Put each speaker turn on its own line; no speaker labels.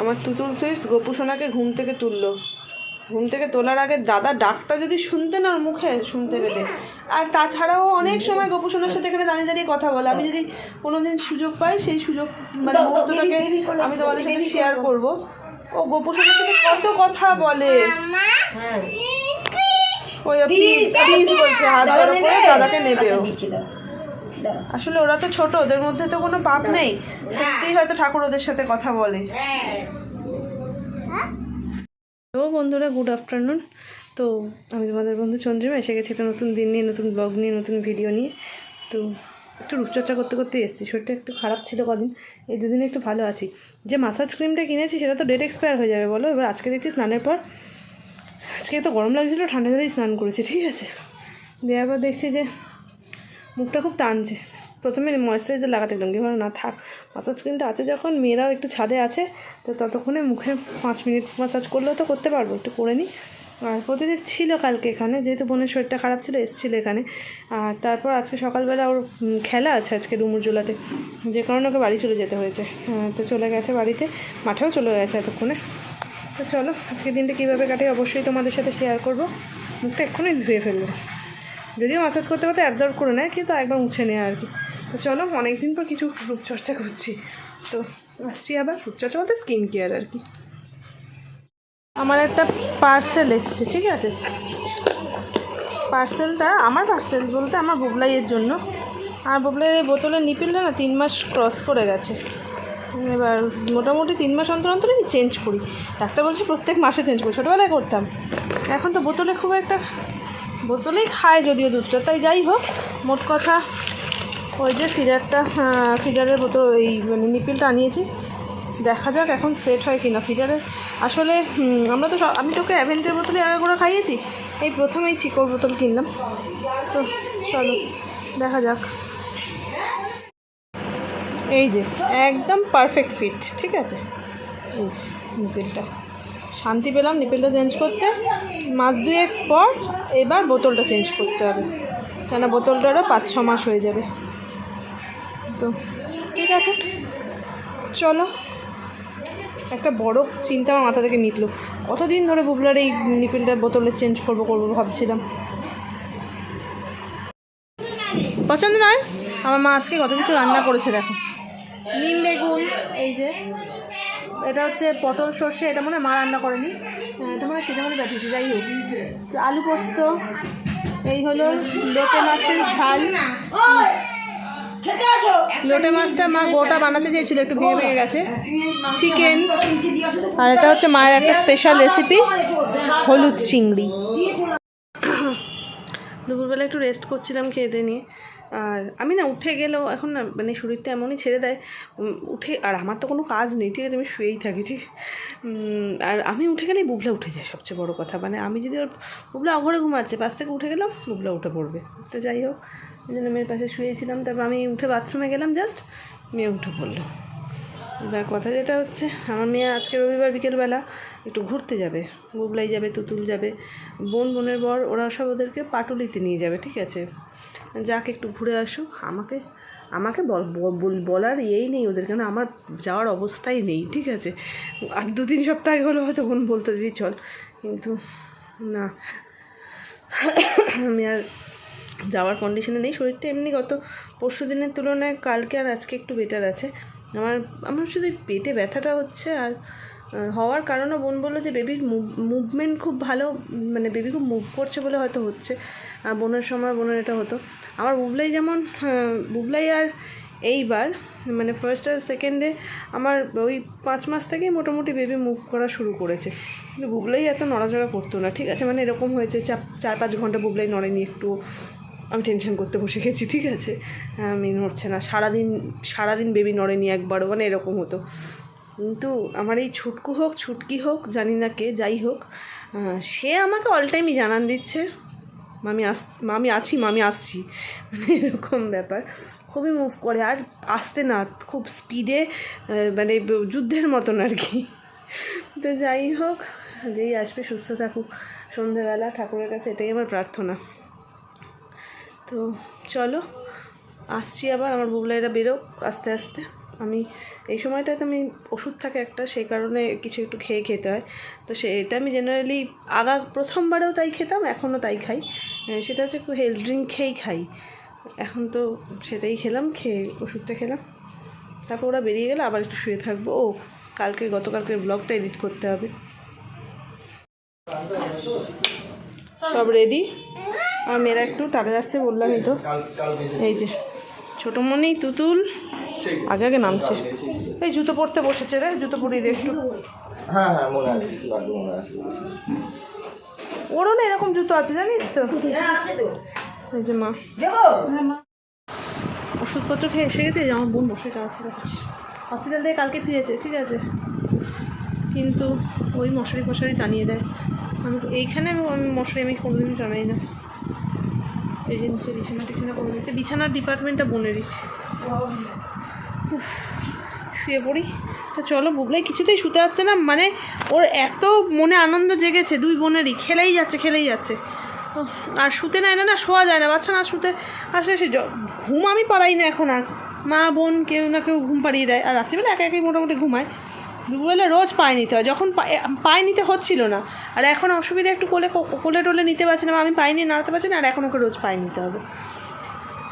আমার তুতুল সুইটস গোপু সোনাকে ঘুম থেকে তুললো। ঘুম থেকে তোলার আগে দাদা ডাকটা যদি শুনতে না ওর মুখে শুনতে পেতে। আর তাছাড়াও অনেক সময় গোপু সোনার সাথে এখানে দাঁড়িয়ে দাঁড়িয়ে কথা বলে। আমি যদি কোনোদিন সুযোগ পাই সেই সুযোগ মানে মুহূর্তটাকে আমি তোমাদের সাথে শেয়ার করব। ও গোপু সোনার সাথে কত কথা বলে। ওই প্লিজ প্লিজ বলছে হাত জড়ো করে দাদাকে নেবেও। আসলে ওরা তো ছোট ওদের মধ্যে তো কোনো পাপ নেই। সত্যিই হয়তো ঠাকুর ওদের সাথে কথা বলে। হ্যালো বন্ধুরা গুড আফটারনুন তো আমি তোমাদের বন্ধু চন্দ্রিমা এসে গেছি একটা নতুন দিন নিয়ে নতুন ব্লগ নিয়ে নতুন ভিডিও নিয়ে। তো একটু রূপচর্চা করতে করতে এসেছি। শরীরটা একটু খারাপ ছিল কদিন এই দুদিনে একটু ভালো আছি। যে মাসাজ ক্রিমটা কিনেছি সেটা তো ডেট এক্সপায়ার হয়ে যাবে বলো? এবার আজকে দেখছি স্নানের পর আজকে তো গরম লাগছিল ঠান্ডা জলেই স্নান করেছি ঠিক আছে? দেওয়ার পর দেখছি যে মুখটা খুব টানছে। প্রথমে ময়েশ্চারাইজার লাগাতে গেলাম কি না থাক মাসাজ ক্রিমটা আছে যখন মেয়েরাও একটু ছাদে আছে তো ততক্ষণে মুখে পাঁচ মিনিট মাসাজ করলেও তো করতে পারব একটু করে নিই। আর প্রতিদিন ছিল কালকে এখানে যেহেতু বোনের শরীরটা খারাপ ছিল এসেছিল এখানে। আর তারপর আজকে সকালবেলা ওর খেলা আছে আজকে ডুমুরজোলাতে যে কারণে ওকে বাড়ি চলে যেতে হয়েছে। হ্যাঁ, তো চলে গেছে বাড়িতে মাঠেও চলে গেছে এতক্ষণে। তো চলো আজকে দিনটা কীভাবে কাটে অবশ্যই তোমাদের সাথে শেয়ার করব। মুখটা এক্ষুনি ধুয়ে ফেলব। যদিও মাসাজ করতে করতে অ্যাবজর্ব করে নেয়, কিন্তু একবার মুছে নেয় আর কি। তো চলো, অনেকদিন পর কিছু রূপচর্চা করছি। তো আসছি আবার রূপচর্চা বলতে স্কিন কেয়ার আর কি। আমার একটা পার্সেল এসছে, ঠিক আছে? পার্সেলটা আমার পার্সেল বলতে আমার বুবলাইয়ের জন্য। আর বুবলাইয়ের বোতলের নিপিলটা না তিন মাস ক্রস করে গেছে। এবার মোটামুটি তিন মাস অন্তর অন্তরই চেঞ্জ করি। ডাক্তার বলছে প্রত্যেক মাসে চেঞ্জ করি। ছোটোবেলায় করতাম। এখন তো বোতলে খুব একটা বোতলেই খায় যদিও দুধটা, তাই যাই হোক, মোট কথা ওই যে ফিডারটা ফিডারের বোতল এই মানে নিপিলটা আনিয়েছি। দেখা যাক এখন সেট হয় কিনা ফিডারের। আসলে আমরা তো আমি তোকে অ্যাভেন্টের বোতলে আগে করে খাইয়েছি, এই প্রথমেই চিকোর বোতল কিনলাম। তো চলো, দেখা যাক। এই যে, একদম পারফেক্ট ফিট ঠিক আছে? এই যে, নিপিলটা। শান্তি পেলাম, নিপেলটা চেঞ্জ করতে। মাস দুয়েক পর এবার বোতলটা চেঞ্জ করতে হবে। কেন বোতলটারও পাঁচ, ছ মাস হয়ে যাবে। তো ঠিক আছে। চলো। একটা বড় চিন্তা আমার মাথা থেকে মিটলো। কতদিন ধরে বুবলার এই নিপিলটা বোতলে চেঞ্জ করব করব ভাবছিলাম। পছন্দ নয়? আমার মা আজকে কত কিছু রান্না করেছে দেখো। নিম বেগুন, এই যে এটা হচ্ছে পটল সর্ষে এটা মনে হয় মা রান্না করেনি। হ্যাঁ, এটা মনে হয় সেটা মনে পাঠিয়েছে যাই হোক। আলু পোস্ত এই হলো লোটে মাছের ঝাল। লোটে মাছটা মা গোটা বানাতে চেয়েছিল একটু ভেঙে ভেঙে গেছে। চিকেন আর এটা হচ্ছে মায়ের একটা স্পেশাল রেসিপি হলুদ চিংড়ি। দুপুরবেলা একটু রেস্ট করছিলাম খেতে নিয়ে। আর আমি না উঠে গেলেও এখন না মানে শরীরটা এমনই ছেড়ে দেয় উঠে, আর আমার তো কোনো কাজ নেই, ঠিক আছে? আমি শুয়েই থাকি, ঠিক? আর আমি উঠে গেলেই বুবলা উঠে যায় সবচেয়ে বড় কথা। মানে আমি যদি ওর, বুবলা অঘরে ঘুমাচ্ছে পাশ থেকে উঠে গেলাম, বুবলা উঠে পড়বে। তো যাই হোক ওই জন্য মেয়ের পাশে শুয়েছিলাম, তারপর আমি উঠে বাথরুমে গেলাম জাস্ট মেয়ে উঠে পড়ল। এবার কথা যেটা হচ্ছে, আমার মেয়ে আজকে রবিবার বিকেলবেলা একটু ঘুরতে যাবে, বুবলাই যাবে, তুতুল যাবে, বোন, বোনের বর, ওরা সব ওদেরকে পাটুলিতে নিয়ে যাবে, ঠিক আছে? যাক, একটু ঘুরে আসুক আমাকে আমাকে বল- বল- বল- বলার ইয়েই নেই ওদের, কেন আমার যাওয়ার অবস্থাই নেই, ঠিক আছে? আর দু তিন সপ্তাহ হলে হয়তো বোন বলতো দিদি চল। কিন্তু না, আমি আর যাওয়ার কন্ডিশনে নেই। শরীরটা এমনি গত পরশু দিনের তুলনায় কালকে আর আজকে একটু বেটার আছে। আমার আমার শুধু পেটে ব্যথাটা হচ্ছে আর হওয়ার কারণে বোন বলল যে বেবির মুভমেন্ট খুব ভালো মানে বেবি খুব মুভ করছে বলে হয়তো হচ্ছে। বোনের সময় বোনের এটা হতো। আমার বুবলাই যেমন বুবলাই আর এইবার মানে ফার্স্ট আর সেকেন্ডে আমার ওই পাঁচ মাস থেকেই মোটামুটি বেবি মুভ করা শুরু করেছে। কিন্তু বুবলাই এত নড়াচড়া করতো না। ঠিক আছে মানে এরকম হয়েছে চার পাঁচ ঘণ্টা বুবলাই নড়েনি একটু। আমি টেনশন করতে বসে গেছি, ঠিক আছে? আমি নড়ছে না। সারাদিন সারাদিন বেবি নড়েনি একবারও মানে এরকম হতো। কিন্তু আমার এই ছুটকু হোক, ছুটকি হোক, জানি না কে যাই হোক সে আমাকে অল টাইমই জানান দিচ্ছে। মামি আস, মামি আছি, মামি আসছি। মানে এরকম ব্যাপার। খুবই মুভ করে। আর আসতে না, খুব স্পিডে মানে যুদ্ধের মতন আর কি। তো যাই হোক, যেই আসবে, সুস্থ থাকুক। সন্ধেবেলা ঠাকুরের কাছে এটাই আমার প্রার্থনা। তো চলো, আসছি আবার। আমার বুবলাইরা বেরোক আস্তে আস্তে। আমি, এই সময়টাতে আমি ওষুধ থাকে একটা, সেই কারণে কিছু একটু খেয়ে খেতে হয়। তো সেটা আমি জেনারেলি আগা, প্রথমবারেও তাই খেতাম এখনও তাই খাই। সেটা হচ্ছে একটু হেলথ ড্রিঙ্ক খেয়েই খাই। এখন তো সেটাই খেলাম, খেয়ে ওষুধটা খেলাম। তারপর ওরা বেরিয়ে গেলে আবার একটু শুয়ে থাকব। ও, কালকে, গতকালকের ব্লগটা এডিট করতে হবে। সব রেডি আর মেয়েরা একটু টাটা যাচ্ছে বললামই তো। এই যে ছোটো মনি তুতুল আগে আগে নামছে এই জুতো পরতে বসেছে রে জুতো পরিয়ে দে একটু।
হ্যাঁ হ্যাঁ মনে আছে মনে আছে।
ওরও না এরকম জুতো আছে জানিস তো? এই যে মা। ওষুধপত্র খেয়ে এসে গেছে যে আমার বোন বসে চাচ্ছে হসপিটাল থেকে কালকে ফিরেছে ঠিক আছে। কিন্তু ওই মশারি ফশারি টানিয়ে দেয়। আমি এইখানে আমি মশারি আমি কোনোদিনই জানাই না। এই যে নিচে বিছানা টিছানা করে দিচ্ছে বিছানার ডিপার্টমেন্টটা বোনেরই শুয়ে পড়ি। তো চলো, বুবলাই কিছুতেই শুতে আসছে না। মানে ওর এত মনে আনন্দ জেগেছে, দুই বোনেরই। খেলেই যাচ্ছে খেলেই যাচ্ছে। আর শুতে নেয় না না, শোয়া যায় না। বাচ্চা না শুতে আসলে সে ঘুম আমি পারাই না এখন আর। মা, বোন, কেউ না কেউ ঘুম পাড়িয়ে দেয়। আর রাত্রিবেলা একা একাই মোটামুটি ঘুমায়। দুপুরবেলা রোজ পায়ে নিতে হয়। যখন পায়ে নিতে হচ্ছিল না। আর এখন অসুবিধা একটু কোলে কোলে টোলে নিতে পারছি না আমি পায়ে নিয়ে নাড়াতে পারছি না, আর এখন ওকে রোজ পায়ে নিতে হবে।